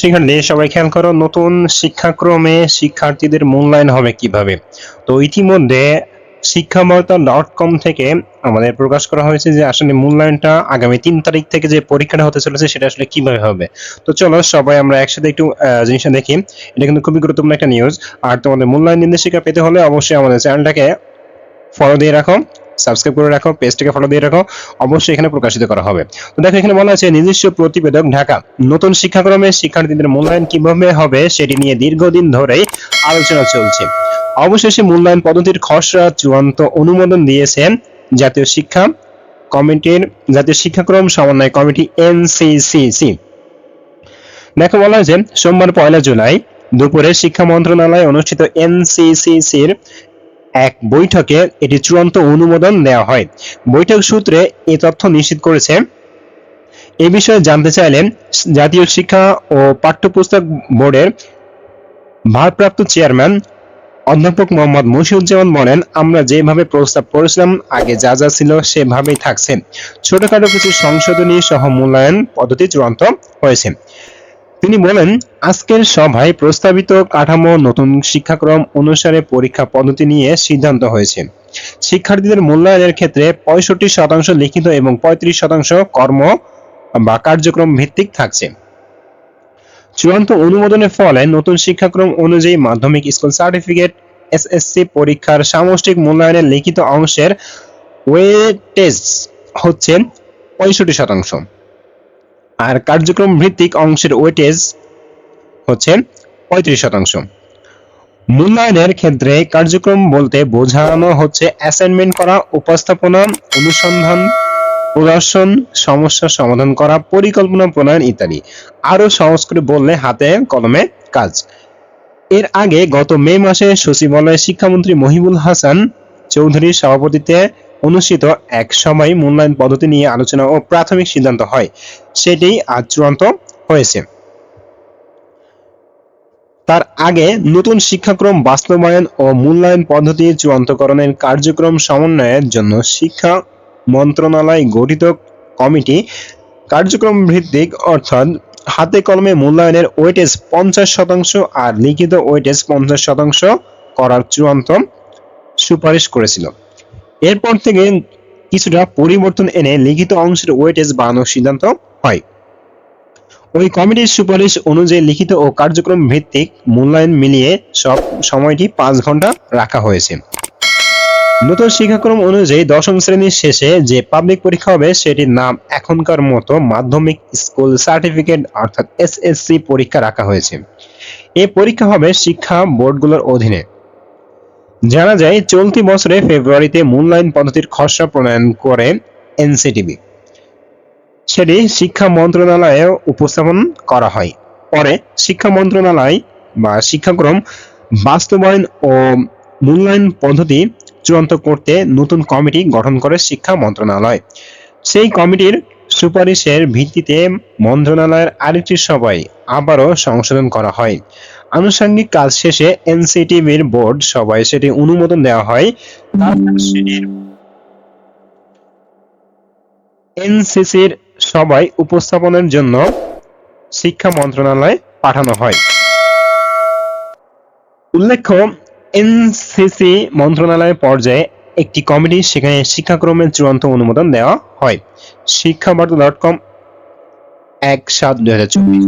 শিক্ষার্থী সবাই খেয়াল করো, নতুন শিক্ষাক্রমে শিক্ষার্থীদের মূল্যায়ন হবে কীভাবে? তো ইতিমধ্যে শিক্ষাবার্তা ডট কম থেকে আমাদের প্রকাশ করা হয়েছে যে আসলে মূল্যায়নটা আগামী তিন তারিখ থেকে যে পরীক্ষাটা হতে চলেছে সেটা আসলে কীভাবে হবে? তো চলো সবাই আমরা একসাথে একটু জিনিসটা দেখি। এটা কিন্তু খুবই গুরুত্বপূর্ণ একটা নিউজ আর তোমাদের মূল্যায়ন নির্দেশিকা পেতে হলে অবশ্যই আমাদের চ্যানেলটাকে ফলো দিয়ে রাখো। সাবস্ক্রাইব করে রাখো, পেজটাকে ফলো দিয়ে রাখো, অবশ্যই এখানে প্রকাশিত করা হবে। তো দেখো, এখানে বলা আছে, নিজস্ব প্রতিবেদক ঢাকা। নতুন শিক্ষাক্রমে শিক্ষার্থীদের মূল্যায়ন কীভাবে হবে সেটি নিয়ে দীর্ঘদিন ধরেই আলোচনা চলছে। অবশেষে মূল্যায়ন পদ্ধতির খসড়া চূড়ান্ত অনুমোদন দিয়েছেন জাতীয় শিক্ষা কমিটির, জাতীয় শিক্ষাক্রম সমন্বয় কমিটি এনসিসিসি। দেখো, বলা হয়েছে সোমবার পয়লা জুলাই দুপুরে শিক্ষা মন্ত্রণালয়ে অনুষ্ঠিত এনসিসিসির এক বৈঠকে এটি চূড়ান্ত অনুমোদন দেওয়া হয়। বৈঠক সূত্রে এ তথ্য নিশ্চিত করেছে। এ বিষয়ে জানতে চাইলে জাতীয় শিক্ষা ও পাঠ্যপুস্তক বোর্ডের ভারপ্রাপ্ত চেয়ারম্যান অধ্যাপক মোহাম্মদ মশিউজ্জামান বলেন, আমরা যেভাবে প্রস্তাব করেছিলাম, আগে যা যা ছিল সেভাবেই থাকছে। ছোটখাটো কিছু সংশোধনী সহ মূল্যায়ন পদ্ধতি চূড়ান্ত হয়েছে। তিনি বলেন, আজকের সভায় প্রস্তাবিত কাঠামো, নতুন শিক্ষাক্রম অনুসারে পরীক্ষা পদ্ধতি নিয়ে সিদ্ধান্ত হয়েছে। শিক্ষার্থীদের মূল্যায়নের ক্ষেত্রে পঁয়ষট্টি শতাংশ লিখিত এবং পঁয়ত্রিশ শতাংশ কর্ম বা কার্যক্রম ভিত্তিক থাকছে। চূড়ান্ত অনুমোদনের ফলে নতুন শিক্ষাক্রম অনুযায়ী মাধ্যমিক স্কুল সার্টিফিকেট, এসএসসি পরীক্ষার সামষ্টিক মূল্যায়নের লিখিত অংশের ওয়েটেজ হচ্ছে পঁয়ষট্টি শতাংশ। আর কার্যক্রম ভিত্তিক অংশের ওয়েটেজ হচ্ছে পঁয়ত্রিশ শতাংশ। মূল্যায়নের ক্ষেত্রে কার্যক্রম বলতে বোঝানো হচ্ছে অ্যাসাইনমেন্ট করা, উপস্থাপনা, অনুসন্ধান, প্রদর্শন, সমস্যা সমাধান করা, পরিকল্পনা প্রণয়ন ইত্যাদি। আরও সহজ করে বললে হাতে কলমে কাজ। এর আগে গত মে মাসে সচিবালয়ে শিক্ষামন্ত্রী মহিবুল হাসান চৌধুরীর সভাপতিত্বে অনুষ্ঠিত এক সভায় মূল্যায়ন পদ্ধতি নিয়ে আলোচনা ও প্রাথমিক সিদ্ধান্ত হয়। সেটি আজ চূড়ান্ত হয়েছে। তার আগে নতুন শিক্ষাক্রম বাস্তবায়ন ও মূল্যায়ন পদ্ধতি চূড়ান্তকরণের কার্যক্রম সমন্বয়ের জন্য শিক্ষা মন্ত্রণালয় গঠিত কমিটি কার্যক্রম ভিত্তিক অর্থাৎ হাতে কলমে মূল্যায়নের ওয়েটেজ পঞ্চাশ শতাংশ আর লিখিত ওয়েটেজ পঞ্চাশ শতাংশ করার চূড়ান্ত সুপারিশ করেছিল। এরপর থেকে কিছুটা পরিবর্তন এনে লিখিত অংশের ওয়েটেজ বাড়ানোর সিদ্ধান্ত হয়। ওই কমিটির সুপারিশ অনুযায়ী লিখিত ও কার্যক্রম ভিত্তিক মূল্যায়ন মিলিয়ে সব সময়টি পাঁচ ঘণ্টা রাখা হয়েছে। নতুন শিক্ষাক্রম অনুযায়ী দশম শ্রেণির শেষে যে পাবলিক পরীক্ষা হবে, সেটির নাম এখনকার মতো মাধ্যমিক স্কুল সার্টিফিকেট অর্থাৎ এসএসসি পরীক্ষা রাখা হয়েছে। এ পরীক্ষা হবে শিক্ষা বোর্ডগুলোর অধীনে। জানা যায়, চলতি বছরে ফেব্রুয়ারিতে মূল্যায়ন পদ্ধতির খসড়া প্রণয়ন করে এনসিটিভি সেটি শিক্ষা মন্ত্রণালয়ে উপস্থাপন করা হয়। পরে শিক্ষা মন্ত্রণালয় বা শিক্ষাক্রম বাস্তবায়ন ও মূল্যায়ন পদ্ধতি চূড়ান্ত করতে নতুন কমিটি গঠন করে শিক্ষা মন্ত্রণালয়। সেই কমিটির সুপারিশের ভিত্তিতে মন্ত্রণালয়ের আরেকটি সভায় আবারও সংশোধন করা হয়। আনুষঙ্গিক কাজ শেষে এনসিটিভির বোর্ড সভায় সেটি অনুমোদন দেওয়া হয়। এনসিসির সভায় উপস্থাপনের জন্য শিক্ষা মন্ত্রণালয়ে পাঠানো হয়। উল্লেখ্য, এনসিসি মন্ত্রণালয় পর্যায়ে একটি কমিটি, সেখানে শিক্ষাক্রমের চূড়ান্ত অনুমোদন দেওয়া হয়। শিক্ষাবার্তা ডট কম এক সাত দুই হাজার চব্বিশ।